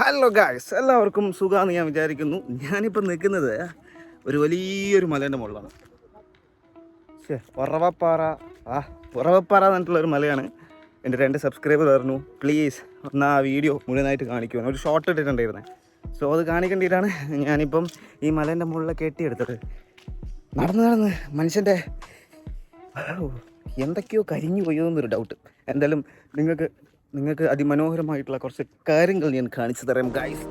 Hello guys എല്ലാവർക്കും സുഖമാണെന്ന് ഞാൻ വിചാരിക്കുന്നു. ഞാനിപ്പോൾ നിൽക്കുന്നത് ഒരു വലിയൊരു മലേന്റെ മുകളിലാണ്. ശേ ഉറവപ്പാറ ആ ഉറവപ്പാറ എന്നിട്ടുള്ള ഒരു മലയാണ്. എന്റെ രണ്ട് സബ്സ്ക്രൈബർ പറഞ്ഞു പ്ലീസ് ഒന്ന് ആ വീഡിയോ മുഴുവനായിട്ട് കാണിക്കുവാണ് ഒരു ഷോർട്ട് ഇട്ടിട്ടുണ്ടായിരുന്നേ. സോ അത് കാണിക്കേണ്ടിയിട്ടാണ് ഞാനിപ്പം ഈ മലേന്റെ മുകളിൽ കെട്ടിയെടുത്തത്. നടന്ന് നടന്ന് മനുഷ്യന്റെ എന്തൊക്കെയോ കരിഞ്ഞു പോയോ എന്നൊരു ഡൗട്ട് എന്തായാലും നിങ്ങൾക്ക് നിങ്ങൾക്ക് അതിമനോഹരമായിട്ടുള്ള കുറച്ച് കാര്യങ്ങൾ ഞാൻ കാണിച്ചു തരാം ഗായ്സ്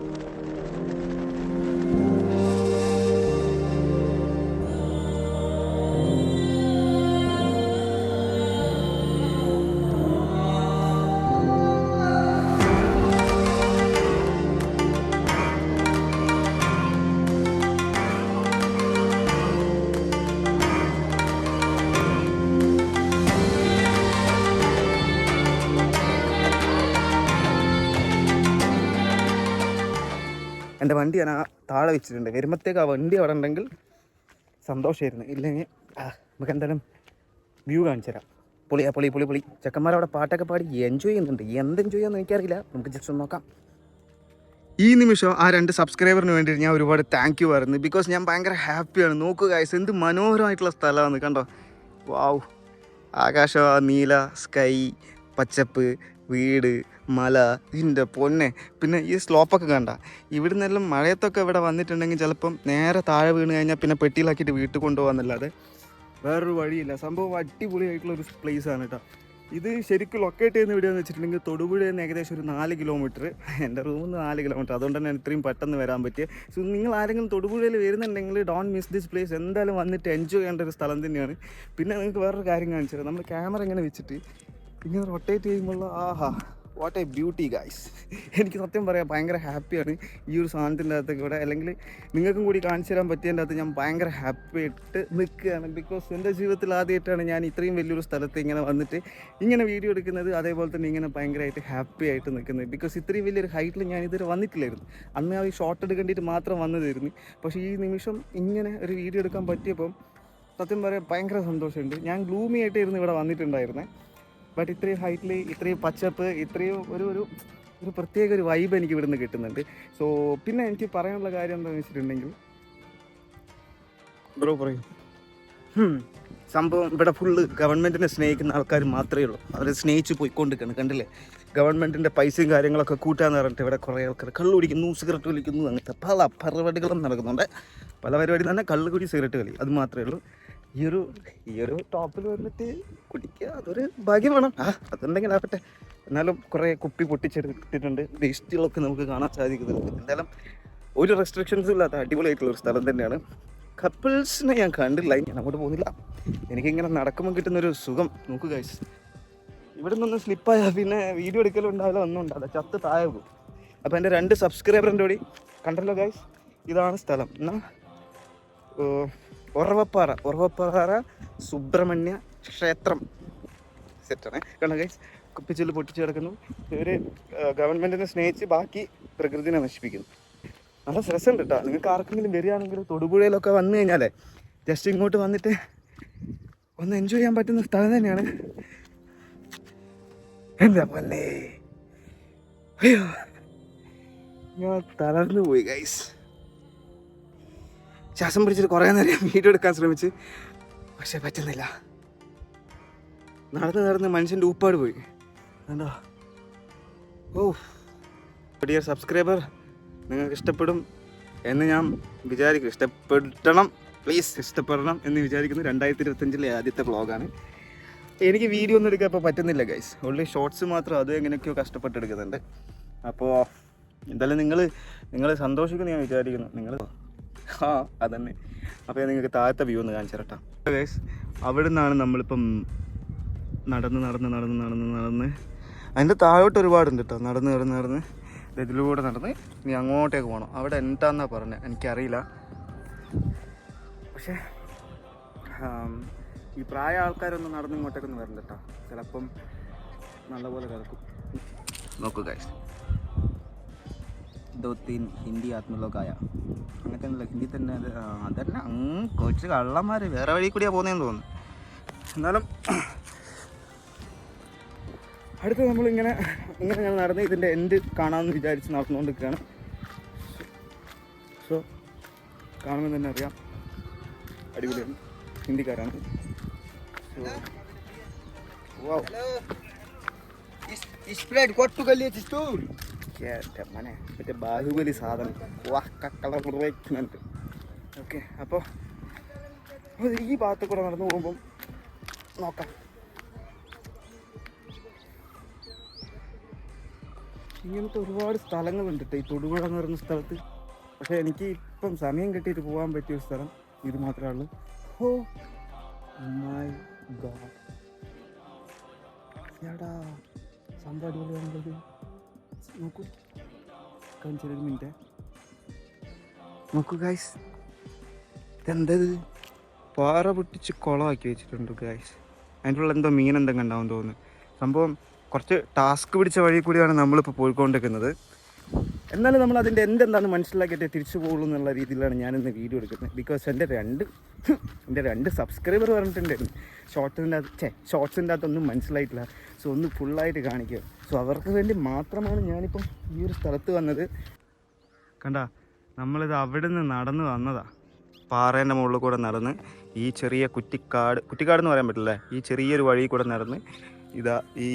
എന്റെ വണ്ടി ഞാൻ ആ താഴെ വെച്ചിട്ടുണ്ട്. വരുമ്പോഴത്തേക്ക് ആ വണ്ടി അവിടെ ഉണ്ടെങ്കിൽ സന്തോഷമായിരുന്നു ഇല്ലെങ്കിൽ ആ, നമുക്ക് എന്തായാലും വ്യൂ കാണിച്ചു തരാം. പൊളിയാ പൊളി പൊളി പൊളി. ചെക്കന്മാർ അവിടെ പാട്ടൊക്കെ പാടി എൻജോയ് ചെയ്യുന്നുണ്ട്. എന്ത് എൻജോയ് ചെയ്യാന്ന് എനിക്കറിയില്ല. നമുക്ക് ജസ്റ്റ് ഒന്ന് നോക്കാം. ഈ നിമിഷം ആ രണ്ട് സബ്സ്ക്രൈബറിന് വേണ്ടി ഞാൻ ഒരുപാട് താങ്ക് യു പറയുന്നു. ബിക്കോസ് ഞാൻ ഭയങ്കര ഹാപ്പിയാണ് നോക്കുക ഗൈസ് എന്ത് മനോഹരമായിട്ടുള്ള സ്ഥലമാണ് കണ്ടോ? വാവ് ആകാശം നീല സ്കൈ പച്ചപ്പ് വീട് മല ഇതിന്റെ പൊന്നെ പിന്നെ ഈ സ്ലോപ്പൊക്കെ കണ്ട. ഇവിടെ നിന്നെല്ലാം മഴയത്തൊക്കെ ഇവിടെ വന്നിട്ടുണ്ടെങ്കിൽ ചിലപ്പം നേരെ താഴെ വീണ് കഴിഞ്ഞാൽ പിന്നെ പെട്ടിയിലാക്കിയിട്ട് വീട്ടിൽ കൊണ്ടുപോകാന്നല്ലാതെ വേറൊരു വഴിയില്ല. സംഭവം അടിപൊളിയായിട്ടുള്ള ഒരു ആണ് കേട്ടോ ഇത് ശരിക്കും ലൊക്കേറ്റ് ചെയ്യുന്ന എവിടെയാണെന്ന് വെച്ചിട്ടുണ്ടെങ്കിൽ തൊടുപുഴ നിന്ന് ഏകദേശം ഒരു നാല് കിലോമീറ്റർ എന്റെ റൂമിൽ നിന്ന് നാല് കിലോമീറ്റർ അതുകൊണ്ട് തന്നെ ഇത്രയും പെട്ടെന്ന് വരാൻ പറ്റിയ. സോ നിങ്ങൾ ആരെങ്കിലും തൊടുപുഴയിൽ വരുന്നുണ്ടെങ്കിൽ ഡോൺ മിസ് ദിസ് പ്ലേസ് എന്തായാലും വന്നിട്ട് എൻജോയ് ചെയ്യേണ്ട ഒരു സ്ഥലം തന്നെയാണ്. പിന്നെ നിങ്ങൾക്ക് വേറൊരു കാര്യം കാണിച്ചു തരാം നമ്മൾ ക്യാമറ ഇങ്ങനെ വെച്ചിട്ട് ഇങ്ങനെ റൊട്ടേറ്റ് ചെയ്യുമ്പോൾ ആഹാ. വാട്ട് എ ബ്യൂട്ടി ഗായ്സ് എനിക്ക് സത്യം പറയാം ഭയങ്കര ഹാപ്പിയാണ് ഈ ഒരു സാധനത്തിന്റെ അകത്തൊക്കെ ഇവിടെ. അല്ലെങ്കിൽ നിങ്ങൾക്കും കൂടി കാണിച്ചു തരാൻ പറ്റിയതിന്റെ അകത്ത് ഞാൻ ഭയങ്കര ഹാപ്പി ആയിട്ട് നിൽക്കുകയാണ്. ബിക്കോസ് എന്റെ ജീവിതത്തിൽ ആദ്യമായിട്ടാണ് ഞാൻ ഇത്രയും വലിയൊരു സ്ഥലത്ത് ഇങ്ങനെ വന്നിട്ട് ഇങ്ങനെ വീഡിയോ എടുക്കുന്നത്. അതേപോലെ തന്നെ ഇങ്ങനെ ഭയങ്കരമായിട്ട് ഹാപ്പി ആയിട്ട് നിൽക്കുന്നത്. ബിക്കോസ് ഇത്രയും വലിയൊരു ഹൈറ്റിൽ ഞാൻ ഇതുവരെ വന്നിട്ടില്ലായിരുന്നു. അന്ന് ആ ഷോർട്ട് എടുക്കേണ്ടിയിട്ട് മാത്രം വന്നതായിരുന്നു. പക്ഷേ ഈ നിമിഷം ഇങ്ങനെ ഒരു വീഡിയോ എടുക്കാൻ പറ്റിയപ്പം സത്യം പറയാൻ ഭയങ്കര സന്തോഷമുണ്ട്. ഞാൻ ഗ്ലൂമി ആയിട്ടായിരുന്നു ഇവിടെ വന്നിട്ടുണ്ടായിരുന്നത് ബട്ട് ഇത്രയും ഹൈറ്റിൽ ഇത്രയും പച്ചപ്പ് ഇത്രയും ഒരു ഒരു ഒരു പ്രത്യേക ഒരു വൈബ് എനിക്ക് ഇവിടുന്ന് കിട്ടുന്നുണ്ട്. സോ പിന്നെ എനിക്ക് പറയാനുള്ള കാര്യം എന്താണെന്ന് വെച്ചിട്ടുണ്ടെങ്കിൽ ബ്രോ പറയും. സംഭവം ഇവിടെ ഫുള്ള് ഗവൺമെന്റിനെ സ്നേഹിക്കുന്ന ആൾക്കാർ മാത്രമേ ഉള്ളൂ. അവരെ സ്നേഹിച്ച് പോയിക്കൊണ്ടിരിക്കുകയാണ് കണ്ടില്ലേ? ഗവൺമെന്റിന്റെ പൈസയും കാര്യങ്ങളൊക്കെ കൂട്ടാന്ന് പറഞ്ഞിട്ട് ഇവിടെ കുറേ ആൾക്കാർ കള്ളു കുടിക്കുന്നു സിഗരറ്റ് വലിക്കുന്നു അങ്ങനത്തെ പല പരിപാടികളും നടക്കുന്നുണ്ട്. പല പരിപാടി തന്നെ കള്ള് കുടി സിഗരറ്റ് കളി അത് മാത്രമേ ഉള്ളൂ. ഈ ഒരു ഈ ഒരു ടോപ്പിൽ വന്നിട്ട് കുടിക്കുക. അതൊരു ഭാഗ്യമാണ്. ആ അതുണ്ടെങ്കിൽ ആവട്ടെ. എന്നാലും കുറേ കുപ്പി പൊട്ടിച്ചെടുത്തിട്ടുണ്ട്. വേസ്റ്റുകളൊക്കെ നമുക്ക് കാണാൻ സാധിക്കുന്നുണ്ട്. എന്തായാലും ഒരു റെസ്ട്രിക്ഷൻസും ഇല്ലാത്ത അടിപൊളിയായിട്ടുള്ള ഒരു സ്ഥലം തന്നെയാണ്. കപ്പിൾസിനെ ഞാൻ കണ്ടില്ല. ഞാൻ അങ്ങോട്ട് പോകുന്നില്ല. എനിക്കിങ്ങനെ നടക്കുമ്പോൾ കിട്ടുന്നൊരു സുഖം. നോക്കുക ഇവിടെ നിന്ന് സ്ലിപ്പായാൽ പിന്നെ വീഡിയോ എടുക്കലും ഉണ്ടാവില്ല ഒന്നും ഉണ്ടാവില്ല. ചത്ത് താഴെ പോകും. അപ്പോൾ എന്റെ രണ്ട് സബ്സ്ക്രൈബറിന്റെ കൂടി കണ്ടല്ലോ ഗൈസ് ഇതാണ് സ്ഥലം. എന്നാ ഏർ, ഉറവപ്പാറ ഉറവപ്പാറ സുബ്രഹ്മണ്യ ക്ഷേത്രം. സെറ്റാണ് കാരണം ഗൈസ് കുപ്പിച്ചിൽ പൊട്ടിച്ച് കിടക്കുന്നു. ഇവർ ഗവൺമെന്റിനെ സ്നേഹിച്ച് ബാക്കി പ്രകൃതിനെ നശിപ്പിക്കുന്നു. നല്ല രസമുണ്ട് കേട്ടോ നിങ്ങൾക്ക് ആർക്കെങ്കിലും വരികയാണെങ്കിൽ തൊടുപുഴയിലൊക്കെ വന്നു കഴിഞ്ഞാലേ ജസ്റ്റ് ഇങ്ങോട്ട് വന്നിട്ട് ഒന്ന് എൻജോയ് ചെയ്യാൻ പറ്റുന്ന സ്ഥലം തന്നെയാണ്. എന്താ പൊന്നേ അയ്യോ. ഞാൻ തളർന്നു പോയി ഗൈസ് ശ്വാസം പിടിച്ചിട്ട് കുറേ നേരം വീഡിയോ എടുക്കാൻ ശ്രമിച്ച്. പക്ഷെ പറ്റുന്നില്ല. നടന്ന് നടന്ന് മനുഷ്യന്റെ ഉപ്പാട് പോയി. കണ്ടോ? ഓ ഡിയർ സബ്സ്ക്രൈബർ നിങ്ങൾക്ക് ഇഷ്ടപ്പെടും എന്ന് ഞാൻ വിചാരിക്കും ഇഷ്ടപ്പെടണം പ്ലീസ് ഇഷ്ടപ്പെടണം എന്ന് വിചാരിക്കുന്നു രണ്ടായിരത്തി ഇരുപത്തഞ്ചിലെ ആദ്യത്തെ വ്ളോഗാണ്. എനിക്ക് വീഡിയോ ഒന്നും എടുക്കാൻ ഇപ്പോൾ പറ്റുന്നില്ല ഗൈസ് ഓൺലി ഷോർട്സ് മാത്രം അത് എങ്ങനെയൊക്കെയോ കഷ്ടപ്പെട്ടെടുക്കുന്നുണ്ട് അപ്പോൾ എന്തായാലും നിങ്ങൾ നിങ്ങൾ സന്തോഷിക്കുന്നു ഞാൻ വിചാരിക്കുന്നു. നിങ്ങൾ ആ അതന്നെ. അപ്പോൾ നിങ്ങൾക്ക് താഴത്തെ വ്യൂ ഒന്ന് കാണിച്ചു തരട്ടാ. അവിടെ നിന്നാണ് നമ്മളിപ്പം നടന്ന് നടന്ന് നടന്ന് നടന്ന് നടന്ന്. അതിന്റെ താഴോട്ട് ഒരുപാടുണ്ട് കേട്ടോ നടന്ന് നടന്ന് നടന്ന്. ഇതിലൂടെ നടന്ന് ഇനി അങ്ങോട്ടേക്ക് പോകണം അവിടെ എന്താന്നാ പറഞ്ഞത് എനിക്കറിയില്ല. പക്ഷേ ഈ പ്രായ ആൾക്കാരൊന്നും നടന്ന് ഇങ്ങോട്ടേക്കൊന്നും വരണ്ട കേട്ടോ ചിലപ്പം നല്ലപോലെ കിടക്കും. നോക്കുക ദോ തീൻ ഹിന്ദി ആത്മലോകായ. അങ്ങനത്തെ ഒന്നുമില്ല ഹിന്ദി തന്നെ അത് അതന്നെ അങ്ങ് കൊച്ചു കള്ളന്മാർ വേറെ വഴി കൂടിയാണ് പോകുന്നതെന്ന് തോന്നുന്നു. എന്നാലും അടുത്ത് നമ്മളിങ്ങനെ ഇങ്ങനെ ഞാൻ നടന്ന് ഇതിന്റെ എന്ത് കാണാമെന്ന് വിചാരിച്ച് നടന്നുകൊണ്ടിരിക്കുകയാണ്. സോ കാണുമെന്ന് തന്നെ അറിയാം. അടിപൊളിയാണ്. ഹിന്ദിക്കാരാണ്. സ്പ്രെഡ് കൊട്ടുകല്ലേ ചിസ്റ്റൂർ എന്റെ മനെ. മറ്റേ ബാഹുബലി സാധനം. വാ കക്കള മുറിവയ്ക്കുന്നുണ്ട് ഓക്കെ അപ്പോൾ ഈ ഭാഗത്ത് കൂടെ നടന്നു പോകുമ്പം നോക്കാം. ഇങ്ങനത്തെ ഒരുപാട് സ്ഥലങ്ങളുണ്ട് ഈ തൊടുപുഴ എന്ന് പറയുന്ന സ്ഥലത്ത്. പക്ഷെ എനിക്ക് ഇപ്പം സമയം കിട്ടിയിട്ട് പോകാൻ പറ്റിയ ഒരു സ്ഥലം ഇത് മാത്രമേ ഉള്ളൂ. ഹോ മൈ ഗോഡ് സംഭവം അടിപൊളിയാണല്ലോ. നോക്കൂ കാണിച്ചൊരു മിനിറ്റ് നോക്കൂ ഗായ്സ് ഇതെന്തത് പാറ പൊട്ടിച്ച് കുളമാക്കി വെച്ചിട്ടുണ്ട് ഗായ്സ് അതിന്റെ ഉള്ള എന്തോ മീൻ എന്തെങ്കിലും ഉണ്ടാവും തോന്നുന്നു. സംഭവം കുറച്ച് ടാസ്ക് പിടിച്ച വഴി കൂടിയാണ് നമ്മളിപ്പോൾ പോയിക്കൊണ്ടിരിക്കുന്നത്. എന്നാലും നമ്മൾ അതിന്റെ എന്തെന്താണെന്ന് മനസ്സിലാക്കിയിട്ട് തിരിച്ചു പോകുള്ളൂ എന്നുള്ള രീതിയിലാണ് ഞാനിന്ന് വീഡിയോ എടുക്കുന്നത്. ബിക്കോസ് എന്റെ രണ്ട് എന്റെ രണ്ട് സബ്സ്ക്രൈബർ പറഞ്ഞിട്ടുണ്ടായിരുന്നു ഷോർട്സിന്റെ അകത്ത് ചേ ഷോർട്സിന്റെ അകത്തൊന്നും മനസ്സിലായിട്ടില്ല. സോ ഒന്ന് ഫുള്ളായിട്ട് കാണിക്കുക സോ അവർക്ക് വേണ്ടി മാത്രമാണ് ഞാനിപ്പം ഈ ഒരു സ്ഥലത്ത് വന്നത്. കണ്ട നമ്മളിത് അവിടെ നിന്ന് നടന്ന് വന്നതാ. പാറേന്റെ മുകളിൽ കൂടെ നടന്ന് ഈ ചെറിയ കുറ്റിക്കാട് കുറ്റിക്കാട് എന്ന് പറയാൻ പറ്റില്ല. ഈ ചെറിയൊരു വഴി കൂടെ നടന്ന് ഇതാ ഈ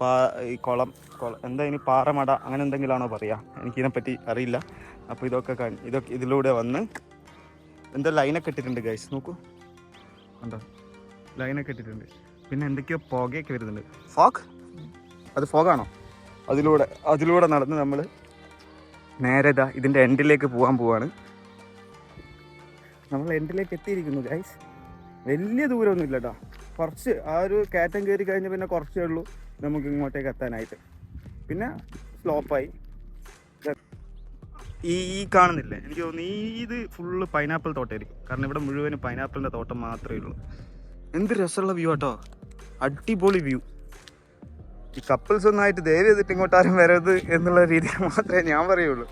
പാ ഈ കുളം കുളം എന്താ ഇനി പാറമട അങ്ങനെ എന്തെങ്കിലുമാണോ പറയുക എനിക്കിതിനെപ്പറ്റി അറിയില്ല. അപ്പോൾ ഇതൊക്കെ ഇതൊക്കെ ഇതിലൂടെ വന്ന് എന്താ ലൈനൊക്കെ ഇട്ടിട്ടുണ്ട് ഗൈസ് നോക്കൂ. എന്താ ലൈനൊക്കെ ഇട്ടിട്ടുണ്ട്. പിന്നെ എന്തൊക്കെയോ പുകയൊക്കെ വരുന്നുണ്ട്. ഫോഗ് അത് ഫോഗാണോ അതിലൂടെ അതിലൂടെ നടന്ന് നമ്മൾ നേരെ ഇതാ ഇതിന്റെ എൻഡിലേക്ക് പോകാൻ പോവാണ്. നമ്മൾ എൻഡിലേക്ക് എത്തിയിരിക്കുന്നു ഗൈസ് വലിയ ദൂരമൊന്നും ഇല്ല കേട്ടോ കുറച്ച് ആ ഒരു കയറ്റം കയറി കഴിഞ്ഞ് പിന്നെ കുറച്ചേ ഉള്ളൂ നമുക്ക് ഇങ്ങോട്ടേക്ക് എത്താനായിട്ട്. പിന്നെ സ്ലോപ്പായി ഈ ഈ കാണുന്നില്ലേ? എനിക്ക് തോന്നുന്നു ഈ ഇത് ഫുള്ള് പൈനാപ്പിൾ തോട്ടമായിരിക്കും. കാരണം ഇവിടെ മുഴുവനും പൈനാപ്പിളിന്റെ തോട്ടം മാത്രമേ ഉള്ളൂ. എന്ത് രസമുള്ള വ്യൂ ആട്ടോ. അടിപൊളി വ്യൂ ഈ കപ്പിൾസ് ഒന്നായിട്ട് ദയവ് ചെയ്തിട്ട് ഇങ്ങോട്ട് ആരും വരരുത് എന്നുള്ള രീതിയിൽ മാത്രമേ ഞാൻ പറയുള്ളൂ.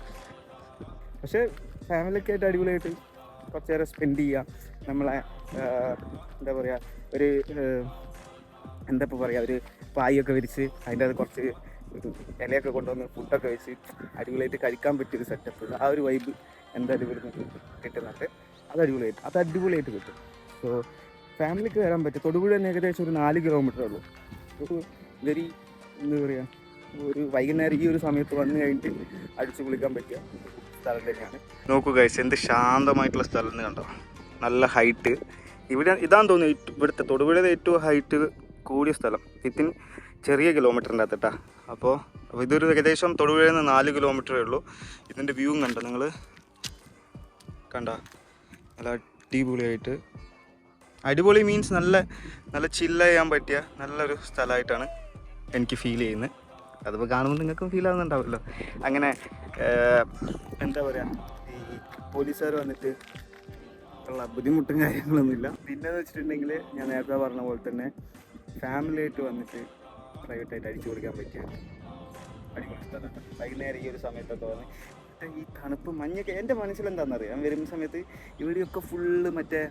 പക്ഷേ ഫാമിലിയൊക്കെ ആയിട്ട് അടിപൊളിയായിട്ട് കുറച്ച് നേരം സ്പെൻഡ് ചെയ്യുക നമ്മളെ എന്താ പറയുക ഒരു എന്താ ഇപ്പോൾ പറയുക ഒരു പായൊക്കെ വിരിച്ച് അതിന്റെ അത് കുറച്ച് ഇലയൊക്കെ കൊണ്ടുവന്ന് ഫുഡൊക്കെ വെച്ച് അടിപൊളിയായിട്ട് കഴിക്കാൻ പറ്റിയൊരു സെറ്റപ്പ് ആ ഒരു വൈബ് എന്തായാലും ഇവിടുന്ന് കിട്ടുന്നുണ്ട്. അത് അടിപൊളിയായിട്ട് അത് അടിപൊളിയായിട്ട് കിട്ടും. സോ ഫാമിലിക്ക് വരാൻ പറ്റും തൊടുപുഴ തന്നെ ഏകദേശം ഒരു നാല് കിലോമീറ്റർ ഉള്ളൂ. ഒരു വെരി എന്താ പറയുക ഒരു വൈകുന്നേരം ഈ ഒരു സമയത്ത് വന്നു കഴിഞ്ഞിട്ട് അടിച്ചു കുളിക്കാൻ പറ്റിയ സ്ഥലം തന്നെയാണ്. നോക്കൂ എന്ത് ശാന്തമായിട്ടുള്ള സ്ഥലം എന്ന് കണ്ടോ? നല്ല ഹൈറ്റ് ഇവിടെ ഇതാണ് തോന്നുന്നു ഇവിടുത്തെ തൊടുപുഴയിലെ ഏറ്റവും ഹൈറ്റ് കൂടിയ സ്ഥലം. വിത്തിൻ ചെറിയ കിലോമീറ്ററിന്റെ അകത്തിട്ടാ അപ്പോൾ അപ്പോൾ ഇതൊരു ഏകദേശം തൊടുപുഴയിൽ നിന്ന് നാല് കിലോമീറ്ററേ ഉള്ളൂ. ഇതിന്റെ വ്യൂവും കണ്ടോ നിങ്ങൾ? കണ്ട? നല്ല അടിപൊളിയായിട്ട്. അടിപൊളി മീൻസ് നല്ല നല്ല ചില്ല ചെയ്യാൻ പറ്റിയ നല്ലൊരു സ്ഥലമായിട്ടാണ് എനിക്ക് ഫീൽ ചെയ്യുന്നത്. അതിപ്പോൾ കാണുമ്പോൾ നിങ്ങൾക്കും ഫീൽ ആവുന്നുണ്ടാവുമല്ലോ. അങ്ങനെ എന്താ പറയുക ഈ പോലീസുകാർ വന്നിട്ട് ഉള്ള ബുദ്ധിമുട്ടും കാര്യങ്ങളൊന്നുമില്ല. പിന്നെന്ന് വെച്ചിട്ടുണ്ടെങ്കിൽ ഞാൻ നേരത്തെ പറഞ്ഞ പോലെ തന്നെ ഫാമിലിയായിട്ട് വന്നിട്ട് പ്രൈവറ്റായിട്ട് അടിച്ചു കൊടുക്കാൻ പറ്റിയ അടിപൊളി സ്ഥലമാണ് വൈകുന്നേരം ഈ ഒരു സമയത്തൊക്കെ വന്ന് ഈ തണുപ്പ് മഞ്ഞൊക്കെ എന്റെ മനസ്സിലെന്താണെന്നറിയാം ഞാൻ വരുന്ന സമയത്ത് ഇവിടെയൊക്കെ ഫുള്ള് മറ്റേ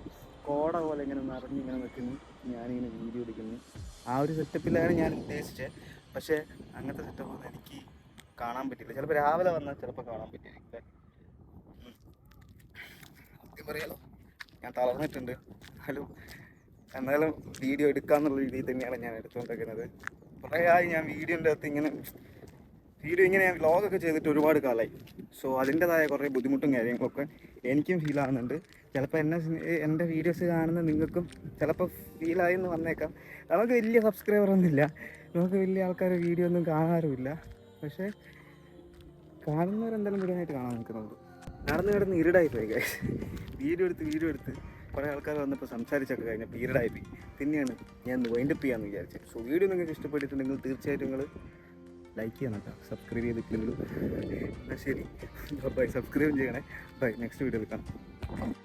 കോട പോലെ ഇങ്ങനെ നിറഞ്ഞ് ഇങ്ങനെ നിൽക്കുന്നു. ഞാനിങ്ങനെ വീഡിയോ എടുക്കുന്നു. ആ ഒരു സെറ്റപ്പിലാണ് ഞാൻ ഉദ്ദേശിച്ചത് പക്ഷേ അങ്ങനത്തെ സെറ്റപ്പ് ഒന്നും എനിക്ക് കാണാൻ പറ്റില്ല ചിലപ്പോൾ രാവിലെ വന്നാൽ ചിലപ്പോൾ കാണാൻ പറ്റില്ല പറയാലോ ഞാൻ തളർന്നിട്ടുണ്ട്. ഹലോ എന്നാലും വീഡിയോ എടുക്കാന്നുള്ള രീതിയിൽ തന്നെയാണ് ഞാൻ എടുത്തുകൊണ്ടിരിക്കുന്നത്. കുറേ ആയി ഞാൻ വീഡിയോന്റെ അകത്ത് ഇങ്ങനെ വീഡിയോ ഇങ്ങനെ ഞാൻ വ്ലോഗൊക്കെ ചെയ്തിട്ട് ഒരുപാട് കാലമായി സോ അതിന്റെതായ കുറേ ബുദ്ധിമുട്ടും കാര്യങ്ങളൊക്കെ എനിക്കും ഫീൽ ആവുന്നുണ്ട്. ചിലപ്പോൾ എന്നെ എന്റെ വീഡിയോസ് കാണുന്ന നിങ്ങൾക്കും ചിലപ്പോൾ ഫീലായി എന്ന് വന്നേക്കാം. നമുക്ക് വലിയ സബ്സ്ക്രൈബർ ഒന്നുമില്ല നമുക്ക് വലിയ ആൾക്കാർ വീഡിയോ ഒന്നും കാണാറുമില്ല. പക്ഷേ കാണുന്നവരെന്തായാലും മുഴുവനായിട്ട് കാണാൻ നിൽക്കുന്നുള്ളൂ നടന്നു കിടന്ന് ഇരുടായി പോയി guys. വീഡിയോ എടുത്ത് വീഡിയോ എടുത്ത്. കുറേ ആൾക്കാർ വന്നപ്പോൾ സംസാരിച്ചൊക്കെ കഴിഞ്ഞ പീരീഡ് ആയി പിന്നെയാണ് ഞാൻ വൈൻഡപ്പ് ചെയ്യാമെന്ന് വിചാരിച്ചത്. സോ വീഡിയോ നിങ്ങൾക്ക് ഇഷ്ടപ്പെട്ടിട്ടുണ്ടെങ്കിൽ തീർച്ചയായിട്ടും നിങ്ങൾ ലൈക്ക് ചെയ്യണം കേട്ടോ. സബ്സ്ക്രൈബ് ചെയ്തിട്ടില്ലെങ്കിൽ എന്നാൽ ശരി. ബൈ സബ്സ്ക്രൈബ് ചെയ്യണേ. ബൈ നെക്സ്റ്റ് വീഡിയോ കാണാം.